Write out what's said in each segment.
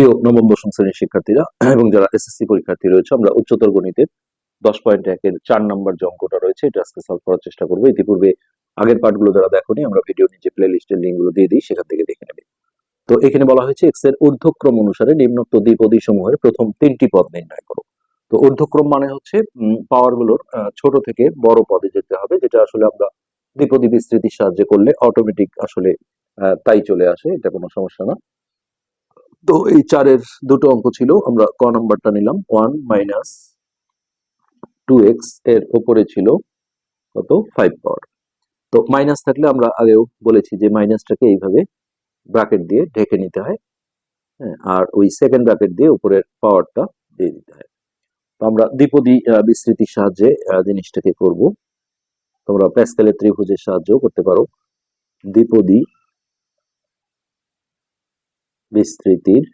প্রিয় নবম দশম শ্রেণির শিক্ষার্থীরা এবং যারা এসএসসি পরীক্ষার্থী রয়েছে আমরা উচ্চতর গণিতের দশ পয়েন্ট একের চার নম্বর যে অঙ্কটা রয়েছে এটা আজকে সলভ করার চেষ্টা করব। ইতিপূর্বে আগের পার্টগুলো যারা দেখোনি আমরা ভিডিও নিচে প্লে লিস্টের লিঙ্কগুলো দিয়ে দিই সেখান থেকে দেখে নেবে। তো এখানে বলা হয়েছে এক্সের ঊর্ধ্বক্রম অনুসারে নিম্নোক্ত দ্বিপদী সমূহের প্রথম তিনটি পদ নির্ণয় করো। তো ঊর্ধ্বক্রম মানে হচ্ছে পাওয়ারগুলোর আহ, ছোট থেকে বড় পদে যেতে হবে যেটা আসলে আমরা দ্বিপদী বিস্তৃতির সাহায্যে করলে অটোমেটিক আসলে তাই চলে আসে এটা কোনো সমস্যা না। তো এই চারের দুটো অঙ্ক ছিল, আমরা ক নাম্বারটা নিলাম ওয়ান মাইনাস টু এক্সের ওপরে ছিল কত? ফাইভ পাওয়ার তো মাইনাস থাকলে আমরা আগেও বলেছি যে মাইনাসটাকে এইভাবে ব্র্যাকেট দিয়ে ঢেকে নিতে হয় হ্যাঁ আর ওই সেকেন্ড ব্র্যাকেট দিয়ে উপরের পাওয়ারটা দিয়ে দিতে হয়। তো আমরা দ্বিপদী বিস্তৃতির সাহায্যে জিনিসটাকে করব। তোমরা প্যাসকেলের ত্রিভুজের সাহায্যও করতে পারো। দ্বিপদী বিস্তৃতির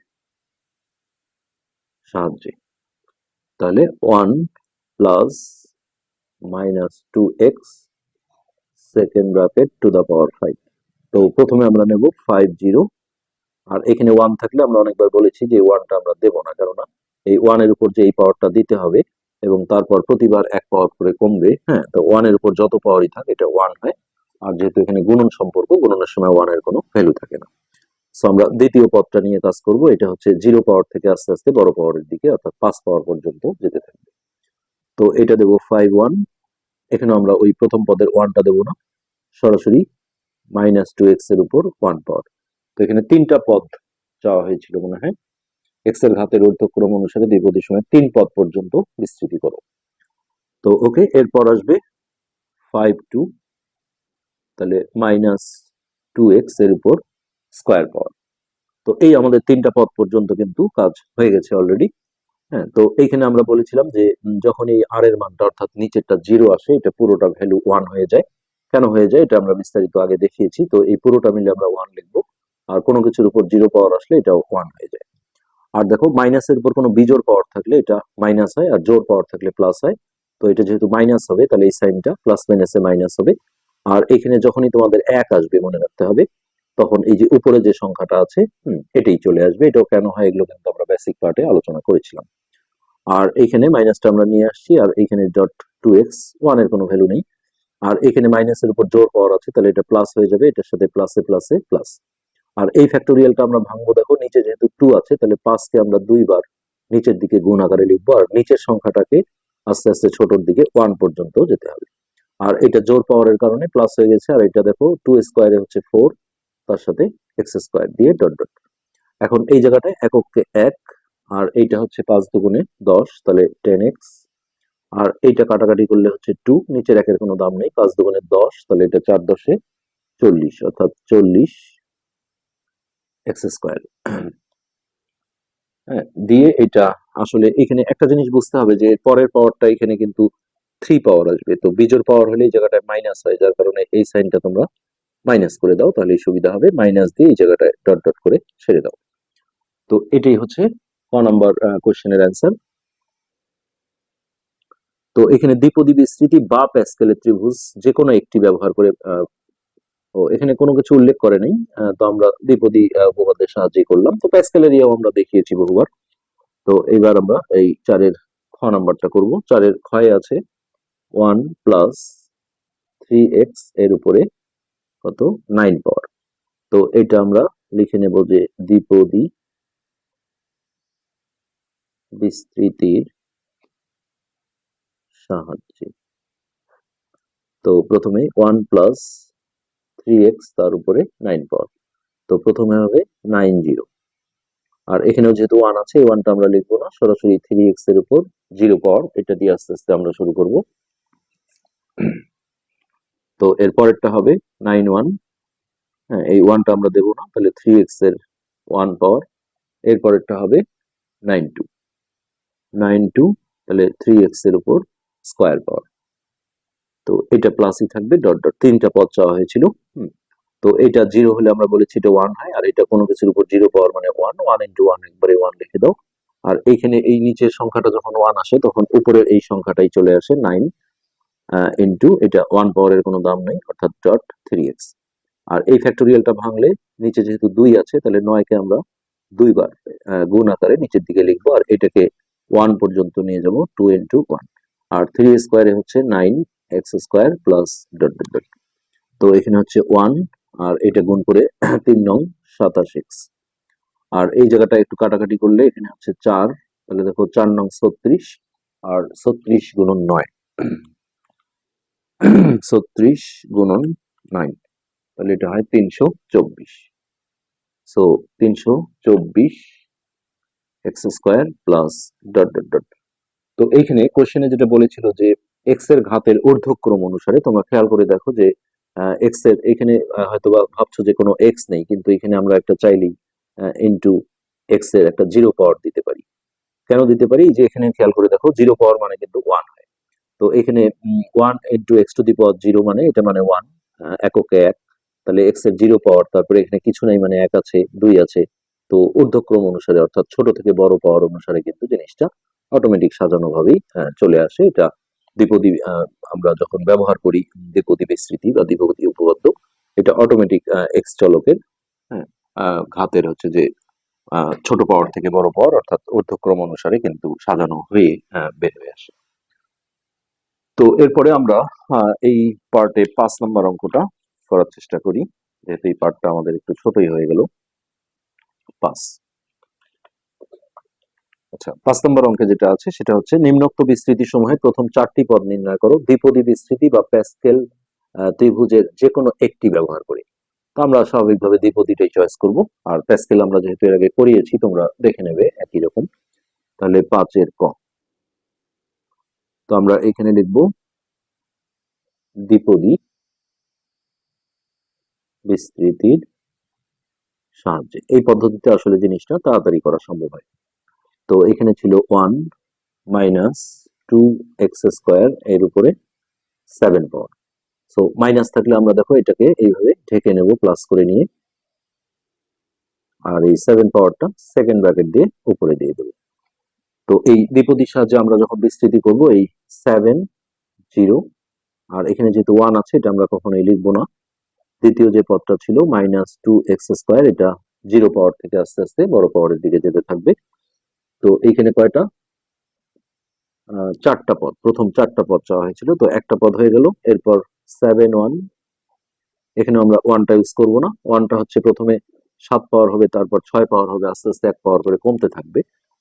সাহায্যে। তাহলে one plus minus two x second bracket to the power five তো প্রথমে আমরা নেব ফাইভ জিরো আর এখানে ওয়ান থাকলে আমরা অনেকবার বলেছি যে ওয়ানটা আমরা দেবো না, কেননা এই ওয়ানের উপর যে এই পাওয়ারটা দিতে হবে এবং তারপর প্রতিবার এক পাওয়ার করে কমবে হ্যাঁ তো ওয়ানের উপর যত পাওয়ারই থাকে, এটা ওয়ান হয়। আর যেহেতু এখানে গুণন সম্পর্ক, গুণনের সময় ওয়ানের কোনো ভ্যালু থাকে না। সো আমরা দ্বিতীয় পদটা নিয়ে কাজ করব। এটা হচ্ছে জিরো পাওয়ার থেকে আস্তে আস্তে বড় পাওয়ারের দিকে, অর্থাৎ পাঁচ পাওয়ার পর্যন্ত যেতে থাকবে। তো এটা দেবো ফাইভ ওয়ান এখানে আমরা ওই প্রথম পদের ওয়ানটা দেবো না। সরাসরি মাইনাস টু এক্সের উপর ওয়ান পাওয়ার তো এখানে তিনটা পদ চাওয়া হয়েছিল মনে হয়। এক্সের ঘাতের ঊর্ধ্বক্রম অনুসারে দ্বিপদী সময় তিন পদ পর্যন্ত বিস্তৃতি করো। তো ওকে, এরপর আসবে ফাইভ টু তাহলে মাইনাস টু এক্সের উপর স্কোয়ার পাওয়ার তো এই আমাদের তিনটা পদ পর্যন্ত কিন্তু কাজ হয়ে গেছে অলরেডি হ্যাঁ তো এইখানে আমরা বলেছিলাম যে যখন এই আর এর মানটা অর্থাৎ নিচেরটা জিরো আসে, এটা পুরোটা ভ্যালু ওয়ান হয়ে যায়। কেন হয়ে যায়? এটা আমরা বিস্তারিত আগে দেখিয়েছি। তো এই পুরোটা মিলে আমরা ওয়ান লিখব। আর কোনো কিছুর উপর জিরো পাওয়ার আসলে এটা ওয়ান হয়ে যায়। আর দেখো মাইনাসের উপর কোনো বিজোর পাওয়ার থাকলে এটা মাইনাস হয়, আর জোর পাওয়ার থাকলে প্লাস হয়। তো এটা যেহেতু মাইনাস হবে, তাহলে এই সাইনটা প্লাস মাইনাসে মাইনাস হবে। আর এখানে যখনই তোমাদের এক আসবে, মনে রাখতে হবে তখন এই যে উপরে যে সংখ্যাটা আছে এটাই চলে আসবে। এটাও কেন হয় এগুলো কিন্তু আমরা বেসিক পার্টে আলোচনা করেছিলাম। আর এখানে মাইনাসটা আমরা নিয়ে আসছি, আর এখানে ডট টু এক্স ওয়ানের কোনো ভ্যালু নেই। আর এখানে মাইনাসের উপর জোর পাওয়ার আছে, তাহলে এটা প্লাস হয়ে যাবে, এটার সাথে প্লাসে প্লাসে প্লাস আর এই ফ্যাক্টোরিয়ালটা আমরা ভাঙবো, দেখো, নিচে যেহেতু টু আছে, তাহলে পাঁচকে আমরা দুইবার নিচের দিকে গুণ আকারে লিখব, আর নিচের সংখ্যাটাকে আস্তে আস্তে ছোটর দিকে ওয়ান পর্যন্ত যেতে হবে। আর এটা জোর পাওয়ারের কারণে প্লাস হয়ে গেছে, আর এটা দেখো টু স্কোয়ারে হচ্ছে ফোর তার সাথে এক্স স্কোয়ার দিয়ে ডট ডট এখন এই জায়গাটায় এককে এক, আর এইটা হচ্ছে পাঁচ দুগুণে দশ, তাহলে টেন এক্স আর এইটা কাটাকাটি করলে হচ্ছে টু নিচের একের কোনো দাম নেই, পাঁচ দুগুণে দশ, তাহলে এটা চার দশে চল্লিশ, অর্থাৎ চল্লিশ এক্স স্কোয়ার হ্যাঁ দিয়ে এটা আসলে এখানে একটা জিনিস বুঝতে হবে যে পরের পাওয়ারটা এখানে কিন্তু থ্রি পাওয়ার আসবে। তো বিজোর পাওয়ার হলে এই জায়গাটায় মাইনাস হয়, যার কারণে এই সাইনটা তোমরা মাইনাস করে দাও, তাহলে সুবিধা হবে। মাইনাস দিয়ে এই জায়গাটায় ডট ডট করে ছেড়ে দাও। তো এটাই হচ্ছে ক নাম্বার কোশ্চেনের অ্যান্সার তো এখানে দ্বিপদী বিস্তৃতি বা প্যাসকেলের ত্রিভুজ যে কোনো একটি ব্যবহার করে এখানে কোনো কিছু উল্লেখ করে নেই তো আমরা দ্বিপদী উপপাদ্যের সাহায্যে করলাম। তো প্যাসকেলের ইয়েও আমরা দেখিয়েছি বহুবার। তো এবার আমরা এই চারের খ নাম্বারটা করব। চারের ক্ষয়ে আছে। ওয়ান প্লাস থ্রি এক্সের উপরে কত? নাইন পাওয়ার তো এটা আমরা লিখে নেব যে দ্বিপদী বিস্তৃতির সাহায্যে। তো প্রথমে ওয়ান প্লাস থ্রি এক্স তার উপরে নাইন পাওয়ার তো প্রথমে হবে নাইন জিরো আর এখানেও যেহেতু ওয়ান আছে ওয়ানটা আমরা লিখব না। সরাসরি থ্রি এক্সের উপর জিরো পাওয়ার এটা দিয়ে আস্তে আস্তে আমরা শুরু করব। তো এর পরেরটা হবে নাইন ওয়ান হ্যাঁ এই ওয়ানটা আমরা দেবো না, তাহলে থ্রি এক্সের ওয়ান পাওয়ার এর পরেরটা হবে নাইন টু নাইন টু তাহলে থ্রি এক্সের উপর স্কোয়ার পাওয়ার তো এটা প্লাসই থাকবে ডট ডট তিনটা পদ চাওয়া হয়েছিল। তো এটা জিরো হলে আমরা বলেছি এটা ওয়ান হয় আর এটা কোনো কিছুর উপর জিরো পাওয়ার মানে ওয়ান ওয়ান ইন্টু ওয়ান একবারে ওয়ান লিখে দাও। আর এইখানে এই নিচের সংখ্যাটা যখন ওয়ান আসে, তখন উপরের এই সংখ্যাটাই চলে আসে নাইন ইন্টু এটা ওয়ান পাওয়ারের কোনো দাম নেই, অর্থাৎ ডট থ্রি এক্স আর এই ফ্যাক্টোরিয়ালটা ভাঙলে নিচে যেহেতু দুই আছে, তাহলে নয়কে আমরা দুইবার গুণ আকারে নিচের দিকে লিখব, আর এটাকে ওয়ান পর্যন্ত নিয়ে যাব টু ইন্টু ওয়ান আর থ্রি স্কোয়ারে হচ্ছে nine x square plus dot dot dot তো এখানে হচ্ছে ওয়ান আর এটা গুণ করে তিন নং সাতাশ এক্স আর এই জায়গাটা একটু কাটাকাটি করলে এখানে হচ্ছে চার, তাহলে দেখো চার নং ছত্রিশ, আর ছত্রিশ গুণন নয়। ছত্রিশ গুণন নাইন তাহলে এটা হয় তিনশো চব্বিশ। সো তিনশো চব্বিশ x square plus dot dot dot তো এইখানে কোশ্চেনে যেটা বলেছিল যে এক্সের ঘাতের ঊর্ধ্বক্রম অনুসারে তোমরা খেয়াল করে দেখো যে এক্সের এখানে আহ, হয়তোবা ভাবছ যে কোনো এক্স নেই কিন্তু এখানে আমরা একটা চাইলেই ইনটু এক্সের একটা জিরো পাওয়ার দিতে পারি। কেন দিতে পারি? যে এখানে খেয়াল করে দেখো জিরো পাওয়ার মানে কিন্তু ওয়ান তো এখানে one into x to the power zero মানে এটা মানে ওয়ান এককে এক। তাহলে এক্সের জিরো পাওয়ার তারপরে এখানে কিছু নাই মানে এক আছে দুই আছে। তো ঊর্ধ্বক্রম অনুসারে অর্থাৎ ছোট থেকে বড় পাওয়ার অনুসারে কিন্তু জিনিসটা অটোমেটিক সাজানো ভাবেই চলে আসে। এটা দ্বিপদী আমরা যখন ব্যবহার করি দ্বিপদী বিস্তৃতি বা দ্বিপদী উপপাদ্য এটা অটোমেটিক এক্স চলকের হ্যাঁ, ঘাতের হচ্ছে যে ছোট পাওয়ার থেকে বড় পাওয়ার অর্থাৎ ঊর্ধ্বক্রম অনুসারে কিন্তু সাজানো হয়ে বের হয়ে আসে। তো এরপরে আমরা এই পার্টে পাঁচ নম্বর অঙ্কটা করার চেষ্টা করি, যেহেতু এই পার্টটা আমাদের একটু ছোটই হয়ে গেল। পাঁচ। আচ্ছা পাঁচ নম্বর অঙ্কে যেটা আছে, সেটা হচ্ছে নিম্নোক্ত বিস্তৃতি সমূহে প্রথম চারটি পদ নির্ণয় করো, দ্বিপদী বিস্তৃতি বা প্যাসকেল ত্রিভুজের যে কোনো একটি ব্যবহার করি। তো আমরা স্বাভাবিকভাবে দ্বিপদীটাই চয়েস করব, আর প্যাসকেল আমরা যেহেতু এর আগে করিয়েছি, তোমরা দেখে নেবে একই রকম। তাহলে পাঁচের ক। তো আমরা এখানে লিখব দ্বিপদী বিস্তৃতির সাহায্যে। এই পদ্ধতিতে আসলে জিনিসটা তাড়াতাড়ি করা সম্ভব হয়। তো এখানে ছিল one minus two x square এর উপরে সেভেন পাওয়ার। সো মাইনাস থাকলে আমরা দেখো এটাকে এইভাবে ঢেকে নেব, প্লাস করে নিয়ে। আর এই সেভেন পাওয়ারটা সেকেন্ড ব্র্যাকেট দিয়ে উপরে দিয়ে দেবো। তো এই দ্বিপদীর সাহায্যে আমরা যখন বিস্তৃতি করব, এই সেভেন জিরো আর এখানে যেহেতু ওয়ান আছে, এটা আমরা কখনোই লিখব না। দ্বিতীয় যে পদটা ছিল মাইনাস টু এক্স স্কোয়ার এটা জিরো পাওয়ার থেকে আস্তে আস্তে বড় পাওয়ারের দিকে যেতে থাকবে। তো এইখানে কয়টা? চারটা পদ। প্রথম চারটা পদ চাওয়া হয়েছিল, তো একটা পদ হয়ে গেল। এরপর সেভেন ওয়ান এখানে আমরা ওয়ানটা ইউজ করব না। ওয়ানটা হচ্ছে প্রথমে সাত পাওয়ার হবে, তারপর ছয় পাওয়ার হবে, আস্তে আস্তে এক পাওয়ার করে কমতে থাকবে।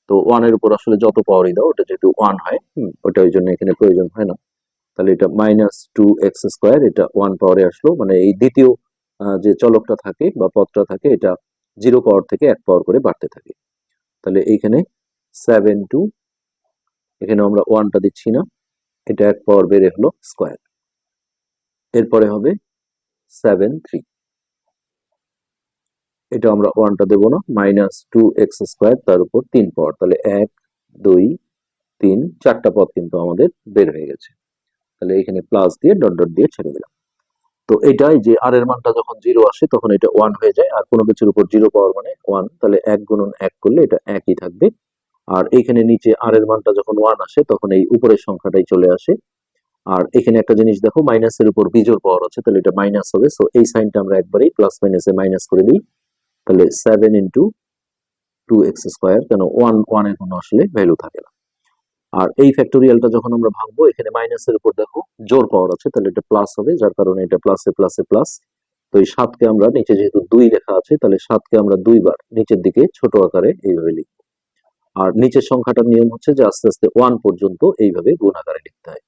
তো ওয়ানের উপর আসলে যত পাওয়ারই দাও, ওটা যেহেতু ওয়ান হয় ওটা ওই জন্য এখানে প্রয়োজন হয় না। তাহলে এটা মাইনাস টু এক্স স্কোয়ার এটা ওয়ান পাওয়ারে আসলো মানে এই দ্বিতীয় যে চলকটা থাকে বা পথটা থাকে, এটা জিরো পাওয়ার থেকে এক পাওয়ার করে বাড়তে থাকে। তাহলে এইখানে সেভেন টু এখানে আমরা ওয়ানটা দিচ্ছি না, এটা এক পাওয়ার বেড়ে হলো স্কোয়ার এরপরে হবে সেভেন থ্রি এটা আমরা ওয়ানটা দেবো না মাইনাস টু এক্স স্কোয়ার তার উপর তিন পাওয়ার, তাহলে এক, দুই, তিন, চারটা পদ কিন্তু আমাদের বের হয়ে গেছে। তাহলে এখানে প্লাস দিয়ে ডট ডট দিয়ে ছেড়ে দিলাম। তো এটাই যে আর এর মানটা যখন জিরো আসে তখন এটা ওয়ান হয়ে যায়, আর কোনো কিছুর উপর জিরো পাওয়ার মানে ওয়ান তাহলে এক গুণন এক করলে এটা একই থাকবে। আর এখানে নিচে আর এর মানটা যখন ওয়ান আসে তখন এই উপরের সংখ্যাটাই চলে আসে। আর এখানে একটা জিনিস দেখো মাইনাসের উপর বিজোর পাওয়ার আছে, তাহলে এটা মাইনাস হবে। সো এই সাইনটা আমরা একবারেই প্লাস মাইনাসে মাইনাস করে দিই। তাহলে seven into two x square কেন ওয়ান ওয়ানের কোনো আসলে ভ্যালু থাকে না। আর এই ফ্যাক্টোরিয়ালটা যখন আমরা ভাঙবো, এখানে মাইনাসের উপর দেখো, জোর পাওয়ার আছে, তাহলে এটা প্লাস হবে, যার কারণে এটা প্লাসে প্লাসে প্লাস তো এই সাতকে আমরা, নিচে যেহেতু দুই লেখা আছে, তাহলে সাতকে আমরা দুইবার নিচের দিকে ছোট আকারে এইভাবে লিখব। আর নিচের সংখ্যাটার নিয়ম হচ্ছে যে আস্তে আস্তে ওয়ান পর্যন্ত এইভাবে গুণ আকারে লিখতে হয়।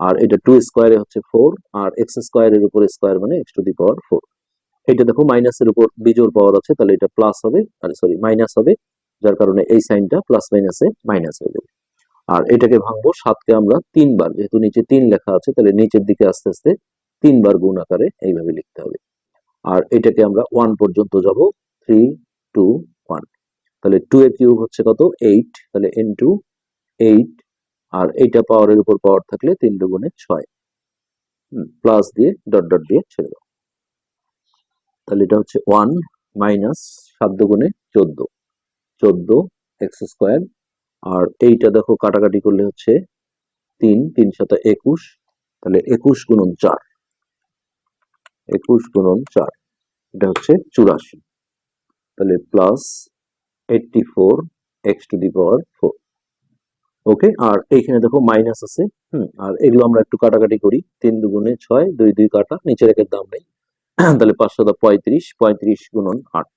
আর এটা টু স্কোয়ারে হচ্ছে ফোর আর এক্স স্কোয়ারের উপর স্কোয়ার মানে x to the power four এটা দেখো মাইনাসের উপর বিজোর পাওয়ার আছে, তাহলে এটা প্লাস হবে, আর সরি মাইনাস হবে, যার কারণে এই সাইনটা প্লাস মাইনাসে মাইনাস হয়ে যাবে। আর এটাকে ভাঙবো সাতকে আমরা তিনবার, যেহেতু নিচে তিন লেখা আছে, তাহলে নিচের দিকে আস্তে আস্তে তিনবার গুণ আকারে এইভাবে লিখতে হবে। আর এটাকে আমরা ওয়ান পর্যন্ত যাব থ্রি টু ওয়ান তাহলে টু এর কিউব হচ্ছে কত? এইট তাহলে এন টু এইট আর এইটা পাওয়ারের উপর পাওয়ার থাকলে তিন দুগুণে ছয়। প্লাস দিয়ে ডট ডট দিয়ে ছেড়ে তাহলে এটা হচ্ছে ওয়ান মাইনাস সাত দুগুণে চোদ্দ। চোদ্দ এক্স স্কোয়ার আর এইটা দেখো কাটাকাটি করলে হচ্ছে তিন তিন সাথে একুশ, তাহলে একুশ গুণন চার। একুশ গুণন চার, এটা হচ্ছে চুরাশি। তাহলে plus eighty four x to the power four okay আর এইখানে দেখো মাইনাস আছে, হুম, আর এগুলো আমরা একটু কাটাকাটি করি। তিন দুগুণে ছয়, দুই দুই কাটা নিচের একের দাম নেই। তাহলে পাঁচশো দা পঁয়ত্রিশ পঁয়ত্রিশ গুণন আট।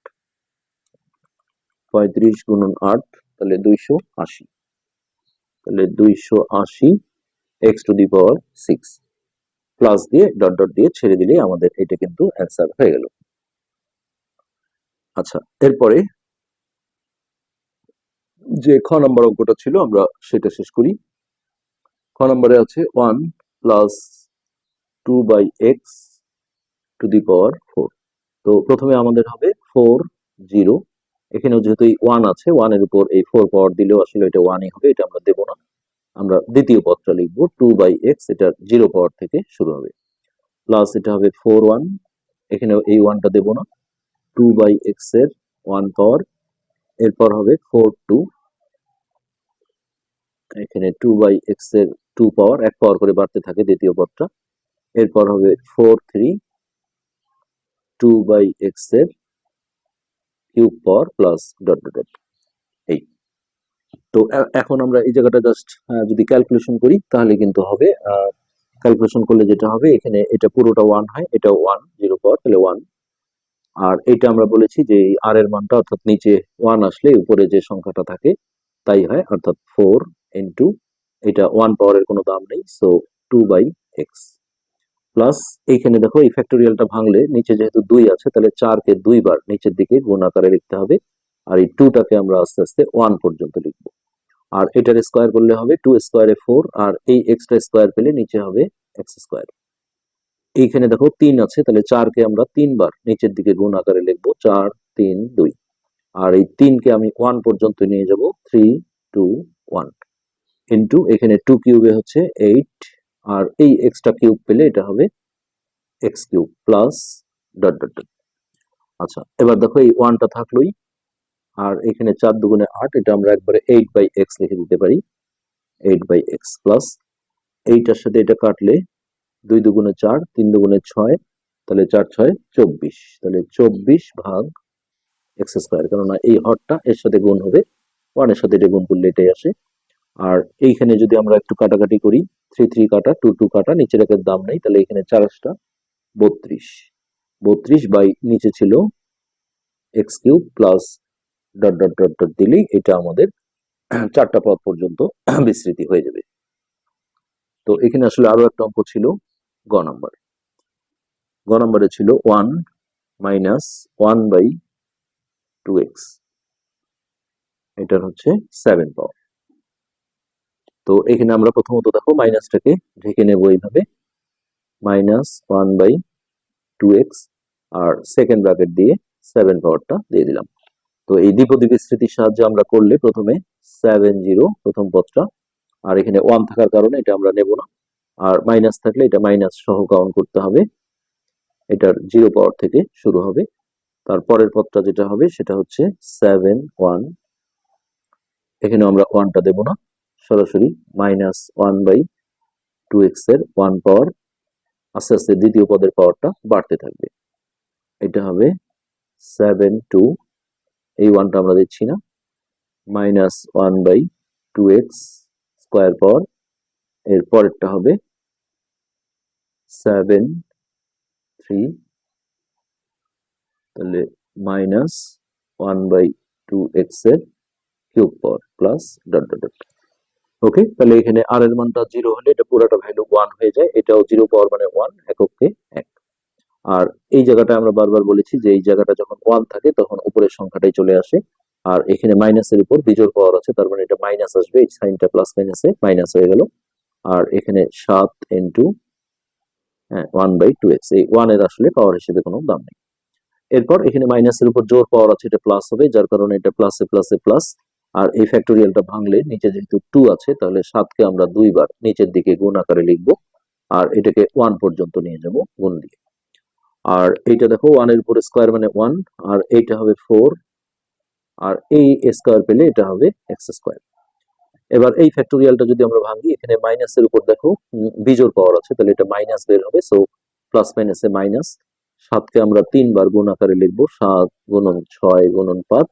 পঁয়ত্রিশ গুণন আট, তাহলে দুইশো আশি। তাহলে দুইশো আশি x to the power six plus দিয়ে ডট ডট দিয়ে ছেড়ে দিলে আমাদের এটা কিন্তু অ্যান্সার হয়ে গেল। আচ্ছা এরপরে যে খ নম্বর অঙ্কটা ছিল, আমরা সেটা শেষ করি। খ নম্বরে আছে one plus two by x to the power four তো প্রথমে আমাদের হবে ফোর জিরো এখানেও যেহেতু ওয়ান আছে ওয়ানের উপর এই ফোর পাওয়ার দিলেও আসলে এটা ওয়ানই হবে, এটা আমরা দেবো না। আমরা দ্বিতীয় পদটা লিখব টু বাই এক্স এটা জিরো পাওয়ার থেকে শুরু হবে। প্লাস এটা হবে ফোর ওয়ান এখানেও এই ওয়ানটা দেবো না। টু বাই এক্সের ওয়ান পাওয়ার এরপর হবে ফোর টু এখানে টু বাই এক্সের টু পাওয়ার এক পাওয়ার করে বাড়তে থাকে দ্বিতীয় পদটা। এরপর হবে ফোর থ্রি টু বাই এক্সের cube power plus dot dot dot এই। তো এখন আমরা এই জায়গাটা জাস্ট যদি ক্যালকুলেশন করি, তাহলে কিন্তু হবে ক্যালকুলেশন করলে যেটা হবে, এখানে এটা পুরোটা ওয়ান হয়, এটা ওয়ান জিরো পাওয়ার তাহলে ওয়ান আর এটা আমরা বলেছি যে আর এর মানটা অর্থাৎ নিচে ওয়ান আসলে উপরে যে সংখ্যাটা থাকে, তাই হয়, অর্থাৎ ফোর ইন্টু এটা ওয়ান পাওয়ারের কোনো দাম নেই so two by x plus এইখানে দেখো এই ফ্যাক্টোরিয়ালটা ভাঙলে নিচে যেহেতু দুই আছে, তাহলে চারকে দুইবার নিচের দিকে গুণ আকারে লিখতে হবে। আর এই টুটাকে আমরা আস্তে আস্তে ওয়ান পর্যন্ত লিখব। আর এটার স্কোয়ার করলে হবে টু স্কোয়ারে ফোর আর এই এক্সট্রা স্কোয়ার পেলে নিচে হবে এক্স স্কোয়ার এইখানে দেখো তিন আছে, তাহলে চারকে আমরা তিনবার নিচের দিকে গুণ আকারে লিখব, চার, তিন, দুই। আর এই তিনকে আমি ওয়ান পর্যন্ত নিয়ে যাব থ্রি টু ওয়ান ইন্টু এখানে টু কিউবে হচ্ছে এইট আর এই এক্সট্রা কিউব পেলে এটা হবে x cube plus dot dot dot আচ্ছা এবার দেখো এই ওয়ানটা থাকলোই, আর এখানে চার দুগুণে আট, এটা আমরা একবারে এইট বাই এক্স লিখে দিতে পারি। এইট বাই এক্স প্লাস এইটার সাথে এটা কাটলে দুই দুগুণে চার, তিন দুগুণে ছয়, তাহলে চার ছয় চব্বিশ। তাহলে চব্বিশ ভাগ এক্স স্কোয়ার কেননা এই হরটা এর সাথে গুণ হবে ওয়ানের সাথে এটা গুণ করলে এটাই আসে আর এইখানে যদি আমরা একটু কাটাকাটি করি থ্রি থ্রি কাটা টু টু কাটা নিচের একের দাম নেই, তাহলে এখানে চারটা বত্রিশ। বত্রিশ বাই নিচে ছিল x cube plus dot dot dot dot দিলেই এটা আমাদের চারটা পদ পর্যন্ত বিস্তৃতি হয়ে যাবে। তো এখানে আসলে আরও একটা অঙ্ক ছিল গ নাম্বার গ নাম্বারে ছিল one minus one by two x এটার হচ্ছে সেভেন পাওয়ার তো এখানে আমরা প্রথমত দেখো মাইনাসটাকে ঢেকে নেব এইভাবে। Minus one by two x R second bracket দিয়ে সেভেন পাওয়ারটা দিয়ে দিলাম। তো এই দ্বিপদী বিস্তৃতির সাহায্যে আমরা করলে প্রথমে সেভেন জিরো প্রথম পদটা, আর এখানে ওয়ান থাকার কারণে এটা আমরা নেব না। আর মাইনাস থাকলে এটা মাইনাস সহ কাউন্ট করতে হবে। এটার জিরো পাওয়ার থেকে শুরু হবে। তারপরের পদটা যেটা হবে সেটা হচ্ছে সেভেন ওয়ান। এখানে আমরা ওয়ানটা দেব না। সরাসরি মাইনাস ওয়ান বাই টু এক্সের ওয়ান পাওয়ার আস্তে আস্তে দ্বিতীয় পদের পাওয়ারটা বাড়তে থাকবে। এটা হবে সেভেন টু এই ওয়ানটা আমরা দিচ্ছি না। Minus one by two x square power এর পরেরটা হবে সেভেন থ্রি তাহলে মাইনাস ওয়ান বাই টু এক্সের cube power plus dot dot dot okay তাহলে এখানে আর এর মানটা জিরো হলে এটা পুরোটা ভ্যালু ওয়ান হয়ে যায়। এটাও জিরো পাওয়ার মানে ওয়ান এককে এক। আর এই জায়গাটা আমরা বারবার বলেছি যে এই জায়গাটা যখন ওয়ান থাকে, তখন উপরের সংখ্যাটাই চলে আসে। আর এখানে মাইনাসের উপর বিজোড় পাওয়ার আছে, তার মানে এটা মাইনাস আসবে। এই সাইনটা প্লাস মাইনাসে মাইনাস হয়ে গেল। আর এখানে সাত ইন্টু হ্যাঁ ওয়ান বাই টু এক্স এই ওয়ানের আসলে পাওয়ার হিসেবে কোনো দাম নেই। এরপর এখানে মাইনাসের উপর জোর পাওয়ার আছে, এটা প্লাস হবে, যার কারণে এটা প্লাসে প্লাসে প্লাস আর এই ফ্যাক্টোরিয়ালটা ভাঙলে নিচে যেহেতু টু আছে, তাহলে সাতকে আমরা দুইবার নিচের দিকে গুণ আকারে লিখব আর এটাকে ওয়ান পর্যন্ত নিয়ে যাব গুণ দিয়ে। আর এইটা দেখো ওয়ানের উপর স্কোয়ার মানে ওয়ান আর এইটা হবে ফোর আর এই স্কোয়ার পেলে এটা হবে এক্স স্কোয়ার এবার এই ফ্যাক্টোরিয়ালটা যদি আমরা ভাঙি, এখানে মাইনাসের উপর দেখো বিজোড় পাওয়ার আছে, তাহলে এটা মাইনাস বের হবে সো প্লাস মাইনাসে মাইনাস সাতকে আমরা তিনবার গুণ আকারে লিখব, সাত গুণন ছয় গুণন পাঁচ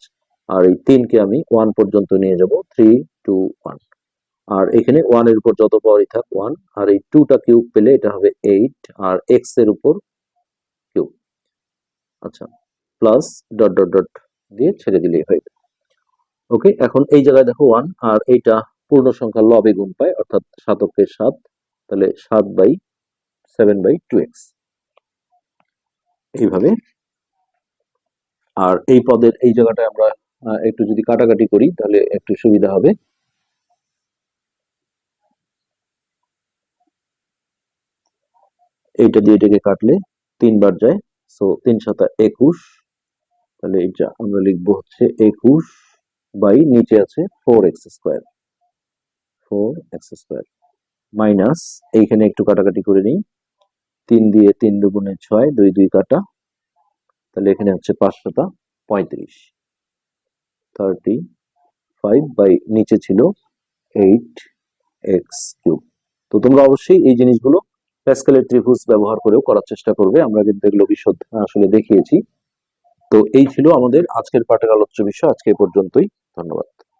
আর এই তিনকে আমি ওয়ান পর্যন্ত নিয়ে যাব থ্রি টু ওয়ান আর এখানে ওয়ানের উপর যত পাওয়ারই থাক ওয়ান আর এই টুটা কিউব পেলে এটা হবে এইট আর এক্সের উপর কিউব আচ্ছা প্লাস ডট ডট ডট দিয়ে ছেড়ে দিলেই হয়ে যাবে। ওকে এখন এই জায়গায় দেখো ওয়ান আর এইটা পূর্ণ সংখ্যা লবে গুণ পায়, অর্থাৎ সাতকের সাত, তাহলে সাত by seven by two x এইভাবে। আর এই পদের, এই জায়গাটায় আমরা একটু যদি কাটাকাটি করি, তাহলে একটু সুবিধা হবে। এইটা দিয়ে এটাকে কাটলে তিনবার যায়। সো তিন সাতা একুশ। তাহলে এটা আমরা লিখব হচ্ছে একুশ বাই নিচে আছে four x square four x square minus এইখানে একটু কাটাকাটি করে নিই। তিন দিয়ে তিন দুগুণে ছয়, দুই দুই কাটা। তাহলে এখানে হচ্ছে পাঁচ সাতা পঁয়ত্রিশ। থার্টি ফাইভ বাই নিচে ছিল এইট এক্স কিউব তো তোমরা অবশ্যই এই জিনিসগুলো প্যাসকেলের ত্রিভুজ ব্যবহার করেও করার চেষ্টা করবে। আমরা কিন্তু এগুলো বিশদ আসলে দেখিয়েছি। তো এই ছিল আমাদের আজকের পাঠের আলোচ্য বিষয়। আজকে পর্যন্তই। ধন্যবাদ।